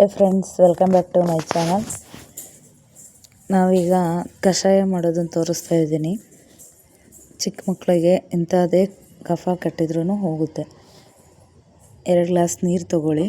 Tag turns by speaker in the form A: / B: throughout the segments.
A: Hey friends welcome back to my channel ನಾವೀಗ ಕಷಾಯ ಮಾಡೋದನ್ನು ತೋರಿಸ್ತಾ ಇದ್ದೀನಿ. ಚಿಕ್ಕ ಮಕ್ಕಳಿಗೆ ಇಂಥದ್ದೇ ಕಫ ಕಟ್ಟಿದ್ರೂ ಹೋಗುತ್ತೆ. ಎರಡು ಗ್ಲಾಸ್ ನೀರು ತಗೊಳ್ಳಿ.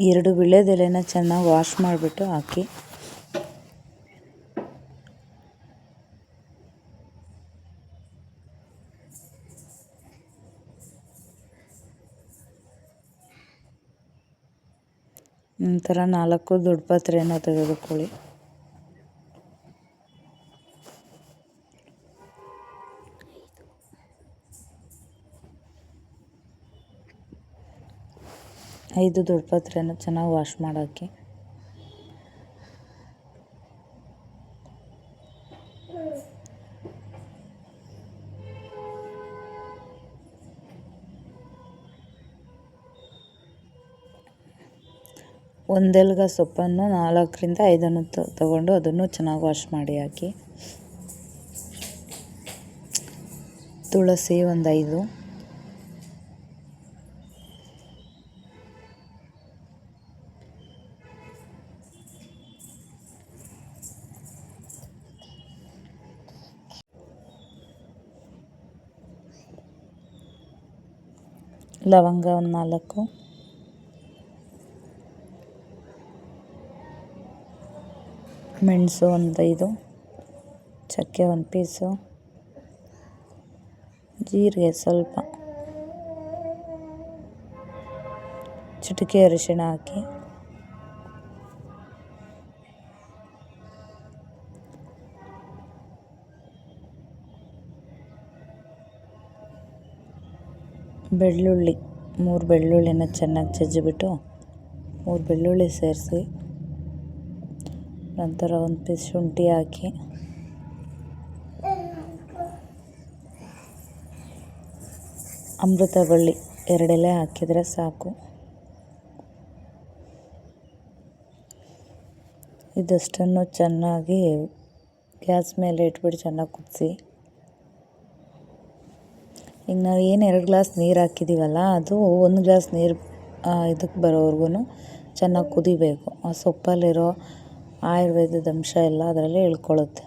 A: ಎರಡು ವಿಳ್ಯದೆಲೆನ ಚೆನ್ನಾಗಿ ವಾಶ್ ಮಾಡಿಬಿಟ್ಟು ಹಾಕಿ. ನಂತರ ನಾಲ್ಕು ದೊಡ್ಡ ಪಾತ್ರೆಯನ್ನು ತೆಗೆದುಕೊಳ್ಳಿ. ಐದು ದೊಡ್ಡ ಪಾತ್ರೆನ ಚೆನ್ನಾಗಿ ವಾಶ್ ಮಾಡಾಕಿ ಒಂದೆಲ್ಗ ಸೊಪ್ಪನ್ನು ನಾಲ್ಕರಿಂದ ಐದನ್ನು ತಗೊಂಡು ಅದನ್ನು ಚೆನ್ನಾಗಿ ವಾಶ್ ಮಾಡಿ ಹಾಕಿ. ತುಳಸಿ ಒಂದು ಐದು. ಲವಂಗ ಒಂದು ನಾಲ್ಕು. ಮೆಣಸು ಒಂದು ಐದು. ಚಕ್ಕೆ ಒಂದು ಪೀಸು. ಜೀರಿಗೆ ಸ್ವಲ್ಪ. ಚಿಟಿಕೆ ಅರಿಶಿಣ ಹಾಕಿ. ಬೆಳ್ಳುಳ್ಳಿ, ಮೂರು ಬೆಳ್ಳುಳ್ಳಿನ ಚೆನ್ನಾಗಿ ಜಜ್ಜಿಬಿಟ್ಟು ಮೂರು ಬೆಳ್ಳುಳ್ಳಿ ಸೇರಿಸಿ, ನಂತರ ಒಂದು ಪೀಸ್ ಶುಂಠಿ ಹಾಕಿ. ಅಮೃತ ಬಳ್ಳಿ ಎರಡೆಲೆ ಹಾಕಿದರೆ ಸಾಕು. ಇದಷ್ಟನ್ನು ಚೆನ್ನಾಗಿ ಗ್ಯಾಸ್ ಮೇಲೆ ಇಟ್ಬಿಟ್ಟು ಚೆನ್ನಾಗಿ ಕುದಿಸಿ. ಈಗ ನಾವು ಏನು ಎರಡು ಗ್ಲಾಸ್ ನೀರು ಹಾಕಿದ್ದೀವಲ್ಲ, ಅದು ಒಂದು ಗ್ಲಾಸ್ ನೀರು ಇದಕ್ಕೆ ಬರೋವರೆಗೂ ಚೆನ್ನಾಗಿ ಕುದಿಬೇಕು. ಆ ಸೊಪ್ಪಲ್ಲಿರೋ ಆಯುರ್ವೇದದ ಅಂಶ ಎಲ್ಲ ಅದರಲ್ಲಿ ಇಳ್ಕೊಳ್ಳುತ್ತೆ.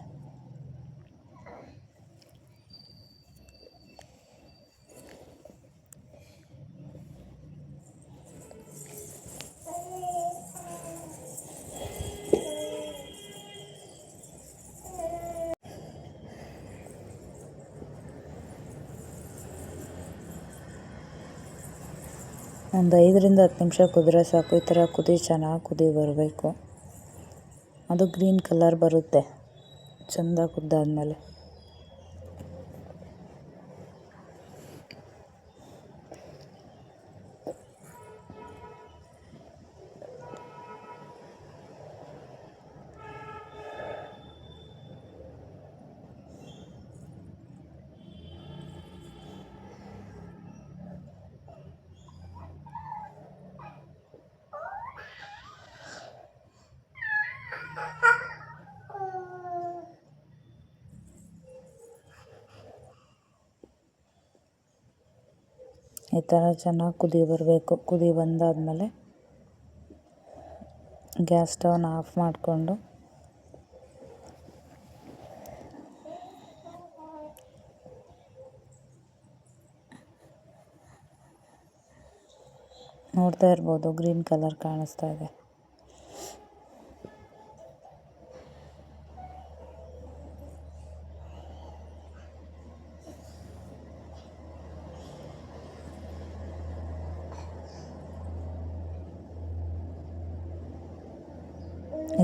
A: ಒಂದು ಐದರಿಂದ ಹತ್ತು ನಿಮಿಷ ಕುದ್ರೆ ಸಾಕು, ಈ ಥರ ಕುದಿ ಚೆನ್ನಾಗಿ ಕುದಿ ಬರಬೇಕು. ಅದು ಗ್ರೀನ್ ಕಲರ್ ಬರುತ್ತೆ, ಚೆಂದ ಕುದ್ದಾದ್ಮೇಲೆ. ಈ ಥರ ಚೆನ್ನಾಗಿ ಕುದಿ ಬರಬೇಕು. ಕುದಿ ಬಂದಾದಮೇಲೆ ಗ್ಯಾಸ್ ಸ್ಟವ್ನ ಆಫ್ ಮಾಡಿಕೊಂಡು ನೋಡ್ತಾ ಇರ್ಬೋದು, ಗ್ರೀನ್ ಕಲರ್ ಕಾಣಿಸ್ತಾ ಇದೆ.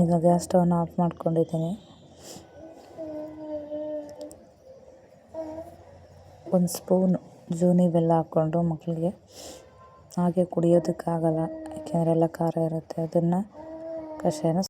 A: ಈಗ ಗ್ಯಾಸ್ ಸ್ಟವ್ನ ಆಫ್ ಮಾಡ್ಕೊಂಡಿದ್ದೀನಿ. ಒಂದು ಸ್ಪೂನ್ ಜೂನಿ ಬೆಲ್ಲ ಹಾಕ್ಕೊಂಡು ಮಕ್ಕಳಿಗೆ. ಹಾಗೆ ಕುಡಿಯೋದಕ್ಕಾಗಲ್ಲ, ಯಾಕೆಂದರೆ ಎಲ್ಲ ಖಾರ ಇರುತ್ತೆ. ಅದನ್ನು ಕಷಾಯನ